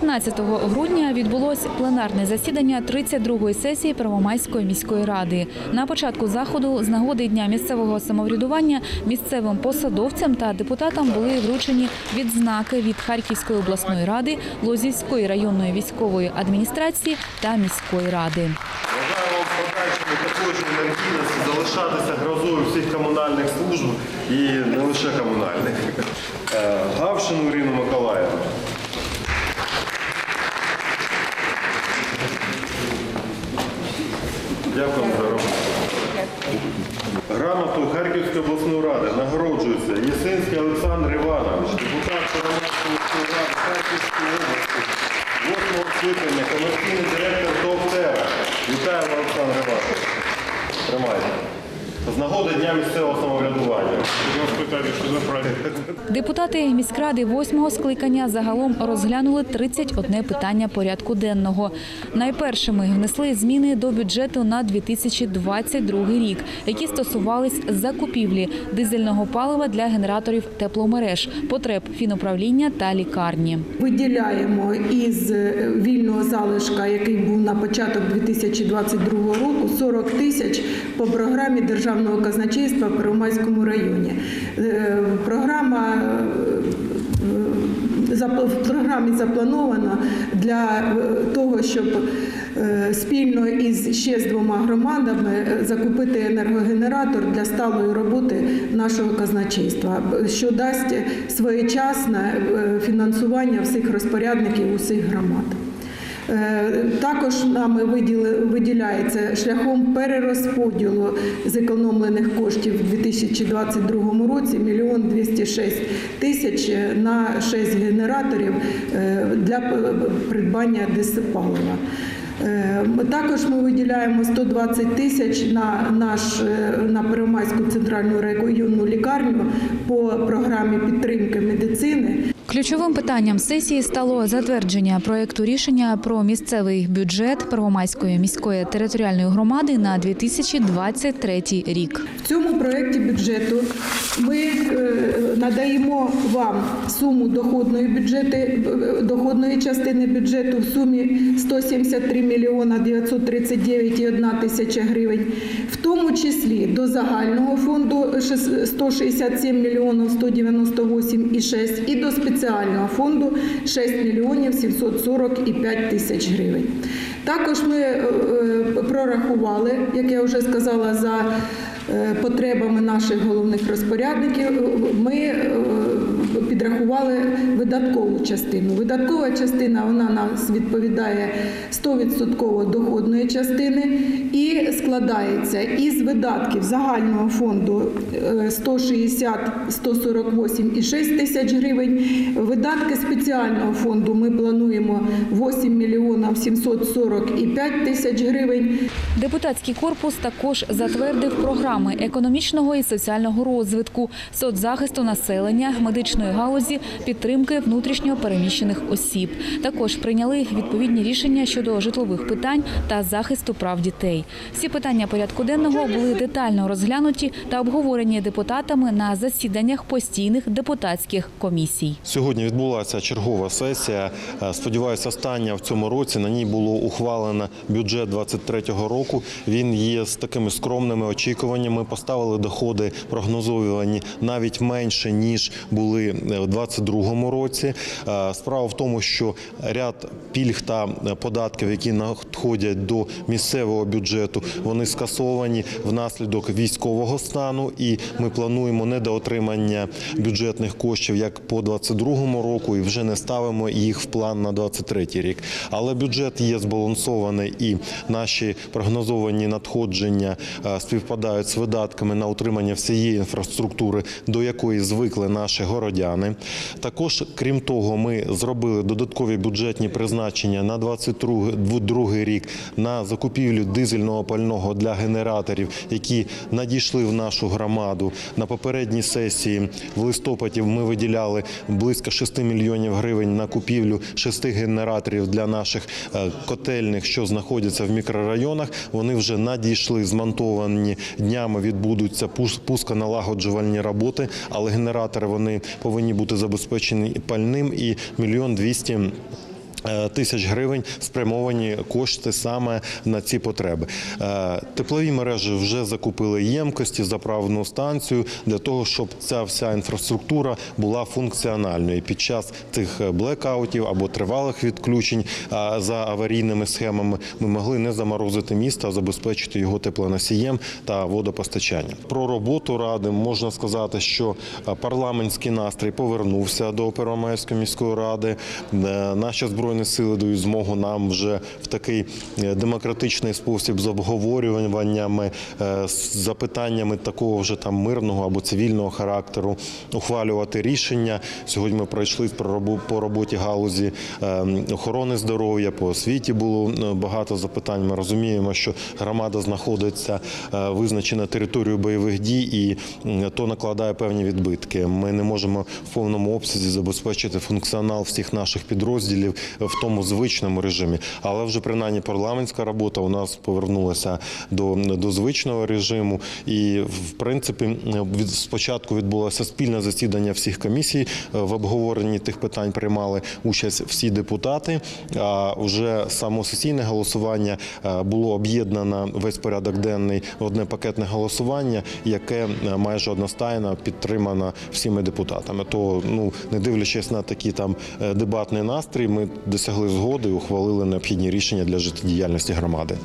15 грудня відбулось пленарне засідання 32-ї сесії Первомайської міської ради. На початку заходу з нагоди дня місцевого самоврядування місцевим посадовцям та депутатам були вручені відзнаки від Харківської обласної ради, Лозівської районної військової адміністрації та міської ради. Бажаю вам подальшої такої ж енергійності залишатися грозою всіх комунальних служб і не лише комунальних. Е, Гавшину Ірину Миколаївну. Дякую за роботу. Грамоту Харківської обласної ради нагороджується Єсинський Олександр Іванович, депутат Первомайської обласної ради Харківської області, восьмого скликання, комерційний директор Довтера. Вітаємо, Олександр Іванович. Тримайте. З нагоди Дня місцевого самоврядування. Депутати міськради восьмого скликання загалом розглянули 31 питання порядку денного. Найпершими внесли зміни до бюджету на 2022 рік, які стосувались закупівлі дизельного палива для генераторів тепломереж, потреб фінуправління та лікарні. Виділяємо із е, вільного залишка, який був на початок 2022 року, 40 тисяч по програмі Державного казначейства в Первомайському районі. Е, Програма е, в програмі заплановано для е, того, щоб спільно із ще з двома громадами закупити енергогенератор для сталої роботи нашого казначейства, що дасть своєчасне фінансування всіх розпорядників усіх громад. Е, Також нами виділяється шляхом перерозподілу зекономлених коштів у 2022 році мільйон 206 тисяч на 6 генераторів е, для придбання дизпалива. Е, Також ми виділяємо 120 тисяч на наш на Первомайську центральну районну лікарню по програмі підтримки медицини. Ключовим питанням сесії стало затвердження проекту рішення про місцевий бюджет Первомайської міської територіальної громади на 2023 рік. В цьому проєкті бюджету ми е, надаємо вам суму доходної бюджети, е, доходної частини бюджету в сумі 173 мільйона 939,1 тисяча гривень, в тому числі до загального фонду шес- 167 мільйонів 198,6 і до спеціального фонду 6 мільйонів 745 тисяч гривень. Також ми е, е, прорахували, як я вже сказала, за е, потребами наших головних розпорядників. Ми підрахували видаткову частину. Видаткова частина вона нас відповідає 100% доходної частини складається із видатків загального фонду е, 160 148,6 тисяч гривень. Видатки спеціального фонду ми плануємо 8 мільйонів 745 тисяч гривень. Депутатський корпус також затвердив програми економічного і соціального розвитку, соцзахисту населення, медичної галузі, підтримки внутрішньо переміщених осіб. Також прийняли відповідні рішення щодо житлових питань та захисту прав дітей. Всі питання порядку денного були детально розглянуті та обговорені депутатами на засіданнях постійних депутатських комісій. Сьогодні відбулася чергова сесія. Е, Сподіваюся, остання в цьому році. На ній було ухвалено бюджет 23-го року. Він є з такими скромними очікуваннями. Поставили доходи прогнозовані навіть менше ніж були е, в 22-му році. Е, Справа в тому, що ряд пільг та податків, які надходять до місцевого бюджету, вони скасовані внаслідок військового стану, і ми плануємо недоотримання бюджетних коштів як по 22-му року, і вже не ставимо їх в план на 23-й рік. Але бюджет є збалансований, і наші прогнозовані надходження е, співпадають з видатками на утримання всієї інфраструктури, до якої звикли наші городяни. Також, крім того, ми зробили додаткові бюджетні призначення на 22 рік на закупівлю дизельного пального для генераторів, які надійшли в нашу громаду. На попередній сесії в листопаді ми виділяли близько 6 мільйонів гривень на купівлю шести генераторів для наших е, котельних, що знаходяться в мікрорайонах. Вони вже надійшли, змонтовані днями. Відбудуться пус- пусконалагоджувальні роботи, але генератори вони повинні бути забезпечені пальним і мільйон двісті Тисяч гривень спрямовані кошти саме на ці потреби. Е, Теплові мережі вже закупили ємкості, заправну станцію для того, щоб ця вся інфраструктура була функціональною під час цих блекаутів або тривалих відключень за аварійними схемами. Ми могли не заморозити місто, а забезпечити його теплоносієм та водопостачанням. Про роботу ради можна сказати, що е, парламентський настрій повернувся до Первомайської міської ради. Е, Наші збройні сили дають змогу нам вже в такий е, демократичний спосіб з обговорюваннями, е, з запитаннями такого вже там мирного або цивільного характеру ухвалювати рішення. Сьогодні ми пройшли по роботі галузі е, охорони здоров'я, по освіті було е, багато запитань. Ми розуміємо, що громада знаходиться визначена територією бойових дій, і то накладає певні відбитки. Ми не можемо в повному обсязі забезпечити функціонал всіх наших підрозділів в тому звичному режимі. Але вже принаймні парламентська робота у нас повернулася до, до звичного режиму. І в принципі від спочатку відбулося спільне засідання всіх комісій. В обговоренні тих питань приймали участь всі депутати. А вже само сесійне голосування е, було об'єднано весь порядок денний в одне пакетне голосування, яке е, майже одностайно підтримано всіми депутатами. То ну не дивлячись на такий там е, дебатний настрій, ми досягли згоди і ухвалили необхідні рішення для життєдіяльності громади.